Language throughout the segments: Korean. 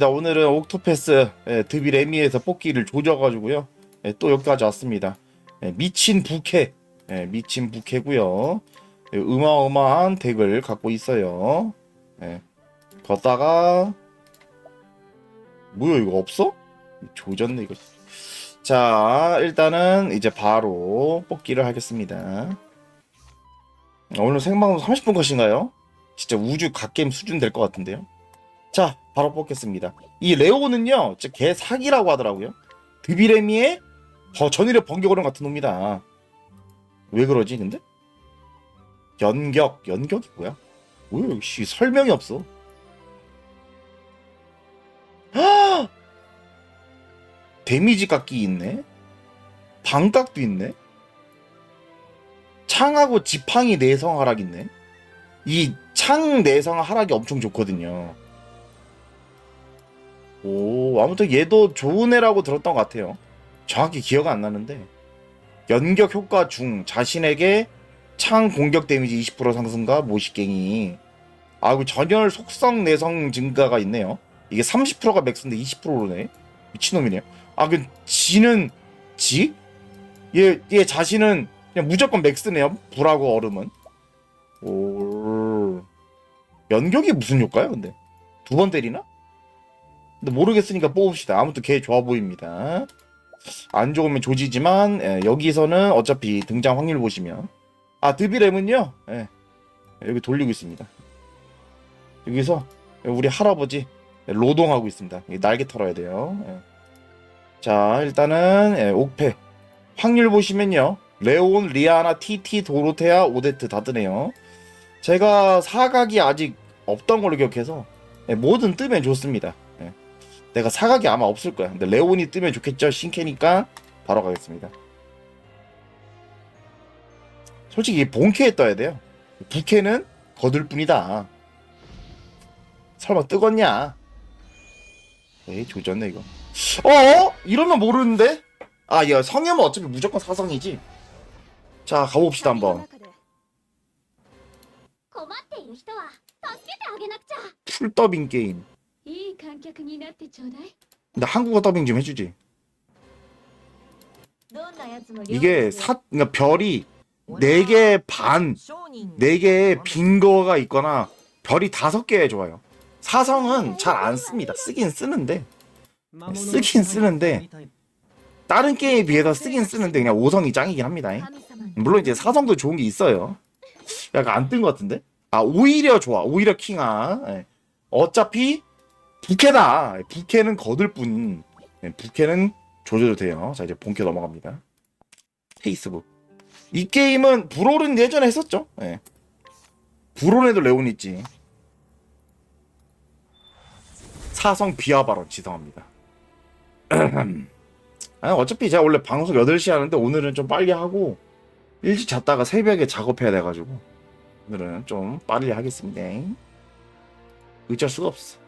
자 오늘은 옥토패스 예, 드빌 에미에서 뽑기를 조져가지고요. 예, 또 여기까지 왔습니다. 예, 미친 부캐. 예, 미친 부캐고요. 예, 어마어마한 덱을 갖고 있어요. 예, 걷다가 뭐야 이거 없어? 조졌네 이거. 자 일단은 이제 바로 뽑기를 하겠습니다. 오늘 생방송 30분 컷인가요? 진짜 우주 갓게임 수준 될 것 같은데요? 자, 바로 뽑겠습니다. 이 레오는요, 개 사기라고 하더라고요. 드비레미의 더 전일의 번개고령 같은 놈이다. 왜 그러지, 근데? 연격, 연격이 뭐야? 뭐야, 씨, 설명이 없어. 아! 데미지 깎기 있네? 반각도 있네? 창하고 지팡이 내성 하락 있네? 이 창 내성 하락이 엄청 좋거든요. 오, 아무튼 얘도 좋은 애라고 들었던 것 같아요. 정확히 기억 안 나는데. 연격 효과 중 자신에게 창 공격 데미지 20% 상승과 모시갱이. 아, 그 전열 속성 내성 증가가 있네요. 이게 30%가 맥스인데 20%로네. 미친놈이네요. 아, 그 지는 지? 얘, 얘 자신은 그냥 무조건 맥스네요. 불하고 얼음은. 오. 연격이 무슨 효과야, 근데? 두 번 때리나? 근데 모르겠으니까 뽑읍시다. 아무튼 걔 좋아 보입니다. 안 좋으면 조지지만 예, 여기서는 어차피 등장 확률 보시면 아 드비렘은요 예, 여기 돌리고 있습니다. 여기서 우리 할아버지 노동하고 있습니다. 이 날개 털어야 돼요. 예. 자 일단은 예, 옥패 확률 보시면요 레온, 리아나, 티티, 도로테아, 오데트 다 뜨네요. 제가 사각이 아직 없던 걸로 기억해서 예, 뭐든 뜨면 좋습니다. 내가 사각이 아마 없을 거야. 근데 레온이 뜨면 좋겠죠. 신캐니까 바로 가겠습니다. 솔직히 본캐에 떠야 돼요. 부캐는 거들 뿐이다. 설마 뜨겄냐? 에이 조졌네 이거. 어? 이러면 모르는데? 아, 야 성염은 어차피 무조건 사성이지. 자 가봅시다 한번. 풀더빙 게임. いい観客になってちょうだい 근데 한국어 더빙 좀 해주지. どんなやつも 이게 사 그러니까 별이 네 개 반, 네 개의 빈 거가 있거나 별이 다섯 개 좋아요. 사성은 잘 안 씁니다. 쓰긴 쓰는데 쓰긴 쓰는데 다른 게임에 비해서 쓰긴 쓰는데 그냥 5성이 짱이긴 합니다. 神様に 물론 이제 사성도 좋은 게 있어요. 약간 안 뜬 것 같은데? 아 오히려 좋아. 오히려 킹아. 예. 어차피 부캐다. 부캐는 거들 뿐. 예, 부캐는 조져도 돼요. 자 이제 본캐 넘어갑니다. 페이스북. 이 게임은 브롤은 예전에 했었죠. 예. 브롤에도 레온 있지. 사성 비하 발언 지성합니다. 아, 어차피 제가 원래 방송 8시 하는데 오늘은 좀 빨리 하고 일찍 잤다가 새벽에 작업해야 돼가지고 오늘은 좀 빨리 하겠습니다. 어쩔 수가 없어.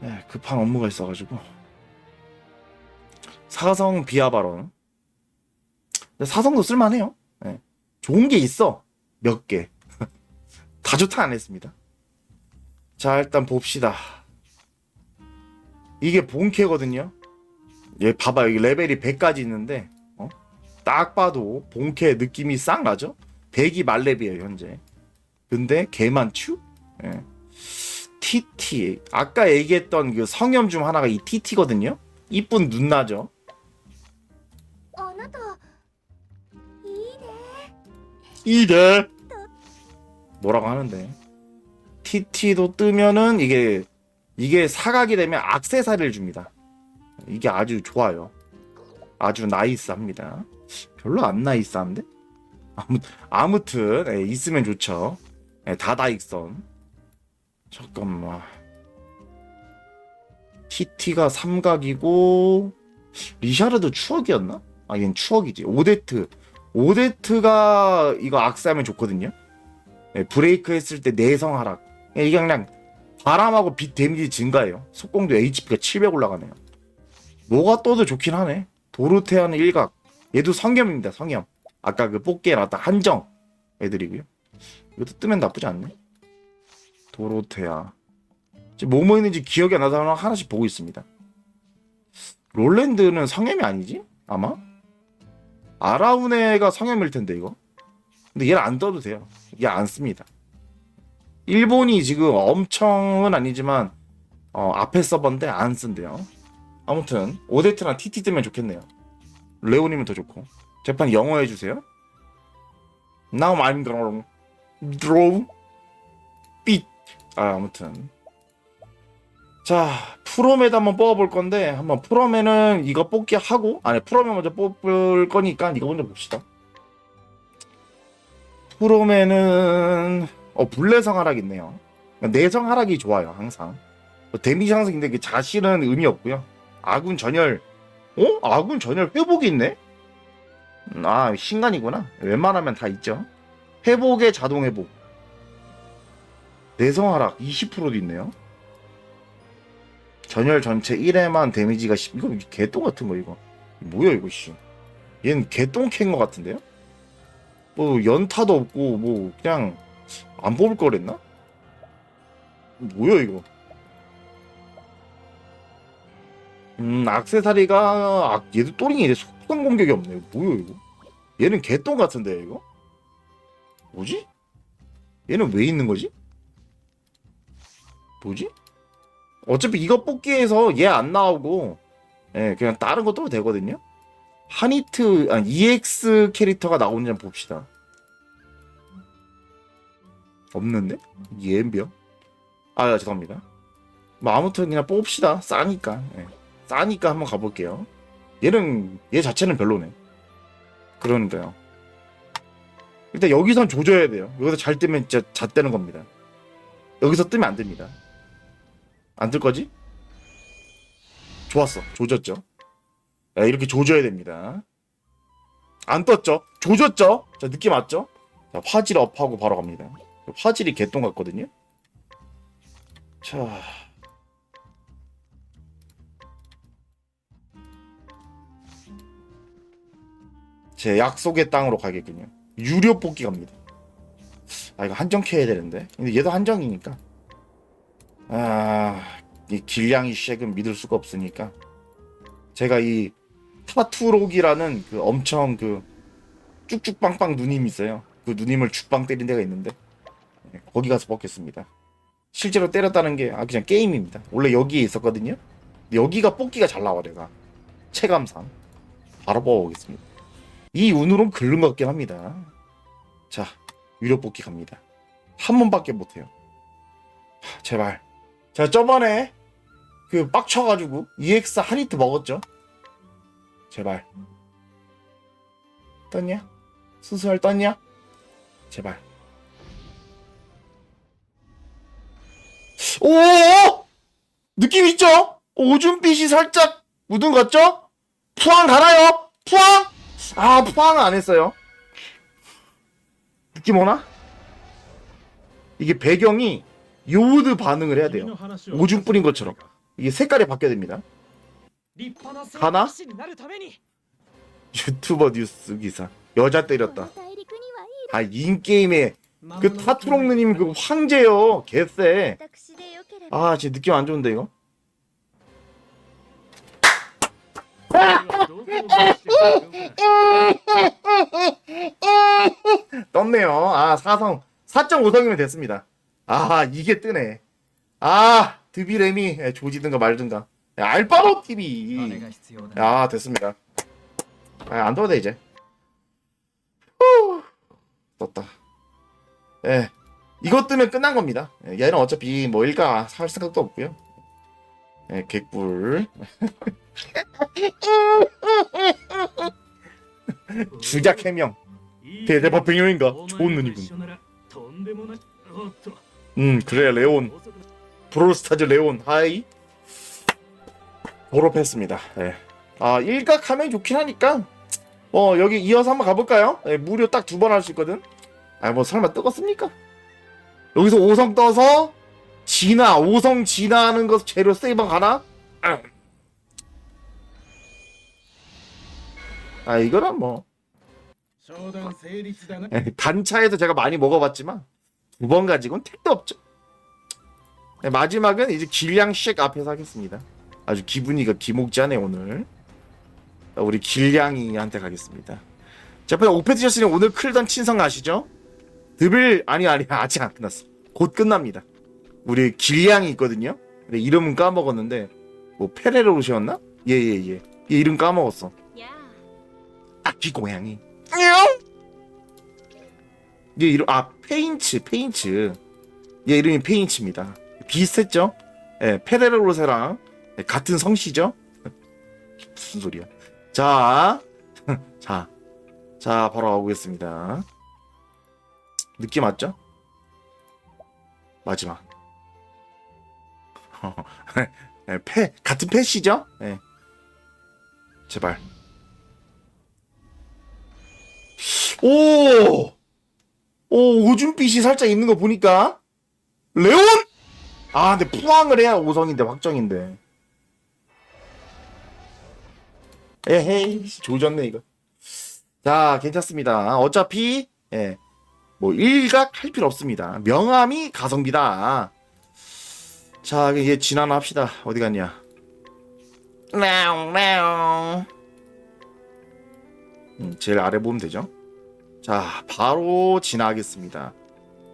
네, 급한 업무가 있어가지고 사성. 근데 사성도 쓸만해요. 네. 좋은 게 있어 몇 개. 다 좋다 안 했습니다. 자 일단 봅시다. 이게 본캐거든요. 얘 봐봐 여기 레벨이 100까지 있는데 어? 딱 봐도 본캐 느낌이 싹 나죠? 100이 말렙이에요 현재 근데 츄? 예. TT. 아까 얘기했던 그 성염 중 하나가 이 TT거든요. 이쁜 눈나죠. 이래. 뭐라고 하는데. TT도 뜨면은 이게 이게 사각이 되면 악세사리를 줍니다. 이게 아주 좋아요. 아주 나이스합니다. 별로 안 나이스한데? 아무, 아무튼 예, 있으면 좋죠. 예, 다다익선. 잠깐만. TT가 삼각이고 리샤르드 추억이었나? 아 얘는 추억이지. 오데트. 오데트가 이거 악세하면 좋거든요. 예, 브레이크 했을 때 내성 하락. 예, 이게 그냥 바람하고 빛 데미지 증가해요. 속공도 HP가 700 올라가네요. 뭐가 떠도 좋긴 하네. 도르테아는 일각. 얘도 성겸입니다 성겸 아까 그 뽑기에 나왔던 한정. 애들이고요. 이것도 뜨면 나쁘지 않네 도로테아 뭐뭐 있는지 기억이 안 나서 하나씩 보고 있습니다. 롤랜드는 성염이 아니지? 아마? 아라우네가 성염일 텐데 이거. 근데 얘를 안 떠도 돼요. 얘 안 씁니다. 일본이 지금 엄청은 아니지만 어, 앞에 서버인데 안 쓴대요. 아무튼 오데트랑 TT 뜨면 좋겠네요. 레온이면 더 좋고. 재판 영어 해주세요. Now I'm gonna draw. 아 아무튼 자 프로메도 한번 뽑아볼 건데 한번 프로메는 이거 뽑기 하고 아니 프로메 먼저 뽑을 거니까 이거 먼저 봅시다. 프로메는 어 불내성 하락 있네요. 내성 하락이 좋아요 항상. 뭐 데미지 상승인데 그 자실은 의미 없고요. 아군 전열 어? 아군 전열 회복이 있네? 음, 아 신간이구나. 웬만하면 다 있죠. 회복의 자동 회복. 내성 하락 20%도 있네요. 전열 전체 1회만 데미지가 10 이거 개똥 같은 거 이거. 뭐야 이거 씨. 얘는 개똥 캔 거 같은데요? 뭐 연타도 없고 뭐 그냥 안 뽑을 거랬나? 뭐야 이거? 음 악세사리가 아, 얘도 또링이 속성 공격이 없네. 뭐야 이거? 얘는 개똥 같은데 이거? 뭐지? 얘는 왜 있는 거지? 뭐지? 어차피 이거 뽑기에서 얘 안 나오고 예, 그냥 다른 거 떠도 되거든요. 하니트 아 EX 캐릭터가 나오는지 한번 봅시다. 없는데? 예엠비요? 아 죄송합니다. 뭐 아무튼 그냥 뽑읍시다. 싸니까. 예. 싸니까 한번 가볼게요. 얘는 얘 자체는 별로네. 그러니까요. 일단 여기선 조져야 돼요. 여기서 잘 뜨면 진짜 잣되는 겁니다. 여기서 뜨면 안 됩니다. 안 뜰 거지? 좋았어. 조졌죠. 야, 이렇게 조져야 됩니다. 안 떴죠? 조졌죠? 자, 느낌 왔죠? 자, 화질 업하고 바로 갑니다. 화질이 개똥 같거든요. 자. 제 약속의 땅으로 가겠군요. 유료 뽑기 갑니다. 아 이거 한정 캐야 되는데. 근데 얘도 한정이니까. 아, 이 길냥이 쉑은 믿을 수가 없으니까. 제가 이 타투록이라는 그 엄청 그 쭉쭉 빵빵 누님 있어요. 그 누님을 죽빵 때린 데가 있는데 네, 거기 가서 뽑겠습니다. 실제로 때렸다는 게 아, 그냥 게임입니다. 원래 여기에 있었거든요. 여기가 뽑기가 잘 나와 내가 체감상 바로 뽑아보겠습니다. 이 운으론 글른 것 같긴 합니다. 자 유료 뽑기 갑니다. 한 번밖에 못해요. 하, 제발. 자 저번에 그 빡쳐가지고 EX 한 히트 먹었죠. 제발. 떴냐? 수수할 떴냐? 제발. 오! 느낌 있죠? 오줌빛이 살짝 묻은 것 같죠? 푸앙 가나요? 푸앙? 아, 푸앙은 안 했어요. 느낌 오나? 이게 배경이 요오드 반응을 해야 돼요. 오줌 뿌린 것처럼. 이게 색깔이 바뀌어야 됩니다. 가나? 유튜버 뉴스 기사. 여자 때렸다. 아, 인게임에 그 타투롱느님 그 황제요. 개쎄. 아, 진짜 느낌 안 좋은데 이거? 떴네요. 아, 4성. 4.5성이면 됐습니다. 아, 이게 뜨네. 아, 드비레미 예, 조지든가 말든가. 야, 알바로 TV. 야, 됐습니다. 아, 안 떠도 돼 이제. 후, 떴다. 예. 이것 뜨면 끝난 겁니다. 예, 얘는 어차피 뭐 일가 살 생각도 없고요. 예, 개꿀. 주작 해명. 대대법 병용인가? 좋은 눈이군. 음, 그래 레온. 브롤스타즈 레온 하이. 졸업했습니다. 예. 아, 일각 하면 좋긴 하니까. 어, 여기 이어서 한번 가볼까요? 예, 무료 딱 두 번 할 수 있거든. 아, 뭐 설마 뜨겠습니까? 여기서 5성 떠서 진화, 5성 진화하는 거 재료 세이버 가나? 아, 이거는 뭐. 에, 단차에서 제가 많이 먹어봤지만 두번 가지고는 택도 없죠. 네, 마지막은 이제 길냥쉑 앞에서 하겠습니다. 아주 기분이가 기목지하네 오늘. 자, 우리 길냥이한테 가겠습니다. 자, 빨리 오페티셔스님 오늘 클던 친성 아시죠? 드빌 아니 아니 아직 안 끝났어. 곧 끝납니다. 우리 길냥이 있거든요. 근데 이름은 까먹었는데 뭐 페레로시였나? 예예 예, 얘 이름 까먹었어. 야 아기 고양이. 얘 이름 아 페인츠 페인츠. 얘 이름이 페인츠입니다. 비슷했죠? 예, 페레로세랑 같은 성씨죠? 무슨 소리야? 자, 자, 자 바로 가보겠습니다. 느낌 맞죠? 마지막. 예, 패 같은 패시죠? 예. 제발. 오! 오, 오준빛이 살짝 있는 거 보니까 레온? 아, 근데 푸항을 해야 5성인데 확정인데. 에헤이, 조졌네 이거. 자, 괜찮습니다. 어차피 예. 뭐 일각 할 필요 없습니다. 명함이 가성비다. 자, 이제 진안합시다. 어디 갔냐? 나옹 나옹. 음, 제일 아래 보면 되죠. 자, 바로 지나가겠습니다.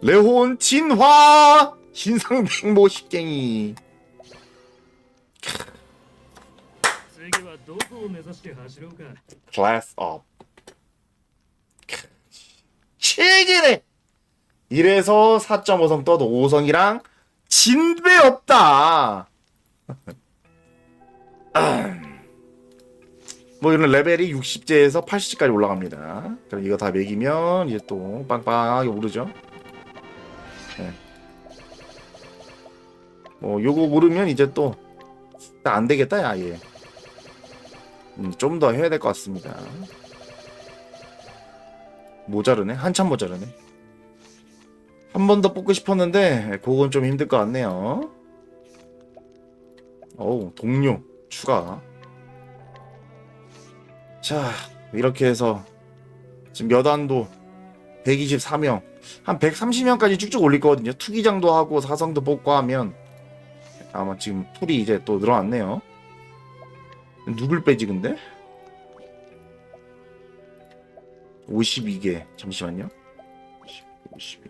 레혼 진화! 신상백 모식갱이. 클래스 업. 치기네! 이래서 4.5성 떠도 5성이랑 진배 없다. 음. 뭐 이런 레벨이 60제에서 80까지 올라갑니다. 그럼 이거 다 매기면 이제 또 빵빵하게 오르죠. 네. 뭐 요거 오르면 이제 또 안 되겠다 야 얘. 음, 좀 더 해야 될 것 같습니다. 모자르네. 한참 모자르네. 한 번 더 뽑고 싶었는데 그건 좀 힘들 것 같네요. 어우, 동료 추가. 자, 이렇게 해서 지금 몇 안도 124명, 한 130명까지 쭉쭉 올릴 거거든요. 투기장도 하고 사성도 뽑고 하면 아마 지금 풀이 이제 또 늘어났네요. 누굴 빼지 근데? 52개 잠시만요 52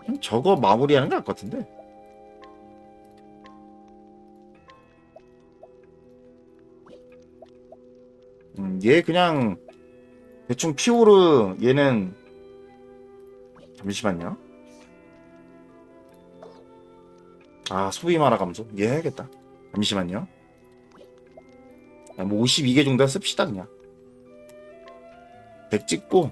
그냥 저거 마무리하는 것 같은데 음, 얘 그냥 대충 피오르 얘는 잠시만요. 아 소비 만화 감소. 얘 해야겠다. 잠시만요. 아, 뭐 52개 정도 씁시다 그냥. 100 찍고.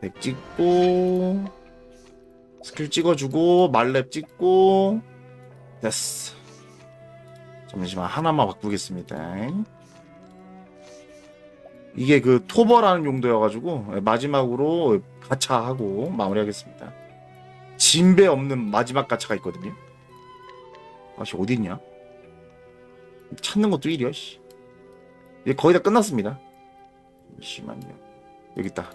100 찍고. 스킬 찍어주고 말렙 찍고. 됐어 잠시만 하나만 바꾸겠습니다 이게 그 토버라는 용도여가지고 마지막으로 가차하고 마무리하겠습니다 진배 없는 마지막 가차가 있거든요 아씨 어디 있냐? 찾는 것도 일이야 씨. 이제 거의 다 끝났습니다. 잠시만요. 여기 있다.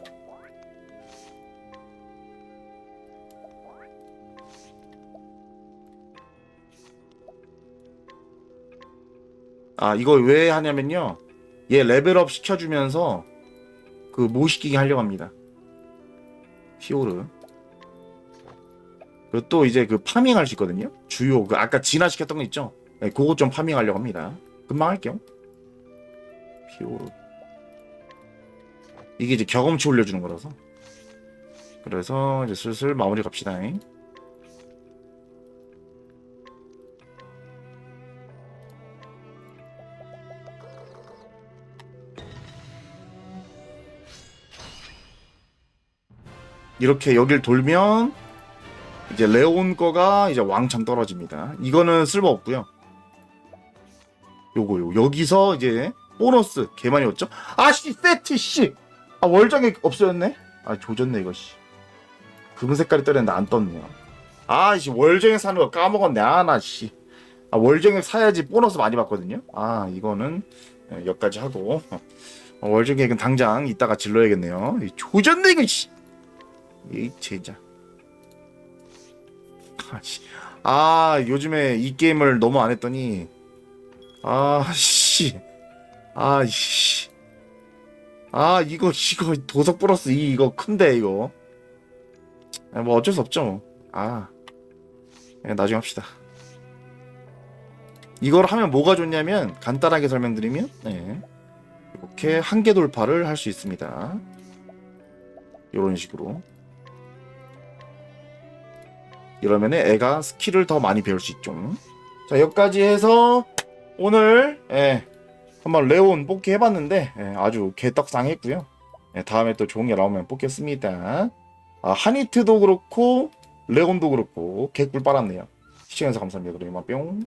아 이거 왜 하냐면요. 얘 레벨업 시켜주면서 그 모시키기 하려고 합니다. 히오르. 그리고 또 이제 그 파밍할 수 있거든요. 주요 그 아까 진화시켰던 거 있죠. 네, 그거 좀 파밍하려고 합니다. 금방 할게요. 피오르. 이게 이제 경험치 올려주는 거라서. 그래서 이제 슬슬 마무리 갑시다. 이렇게 여길 돌면 이제 레온 거가 이제 왕창 떨어집니다. 이거는 쓸모 없고요. 요거 요 여기서 이제 보너스 개 많이 왔죠? 아씨 세트 씨. 아 월정액 없어졌네. 아 조졌네 이거 씨. 금은 색깔이 떠렸는데 안 떴네요. 아씨 월정액 사는 거 까먹었네. 아나 씨. 아 월정액 사야지 보너스 많이 받거든요. 아 이거는 여기까지 하고 어, 월정액은 당장 이따가 질러야겠네요. 이 조졌네 이거 씨. 이 제자. 아, 씨. 아 요즘에 이 게임을 너무 안 했더니. 아 씨. 아 씨. 아 이거 이거 도석 플러스 이 이거 큰데 이거. 아, 뭐 어쩔 수 없죠 뭐아. 네, 나중에 합시다. 이걸 하면 뭐가 좋냐면 간단하게 설명드리면 네. 이렇게 한계 돌파를 할 수 있습니다. 이런 식으로 이러면 애가 스킬을 더 많이 배울 수 있죠. 자 여기까지 해서 오늘 예, 한번 레온 뽑기 해봤는데 예, 아주 개떡상했고요. 예, 다음에 또 좋은 게 나오면 뽑겠습니다. 아, 하니트도 그렇고 레온도 그렇고 개꿀 빨았네요. 시청해주셔서 감사합니다. 그럼 이만 뿅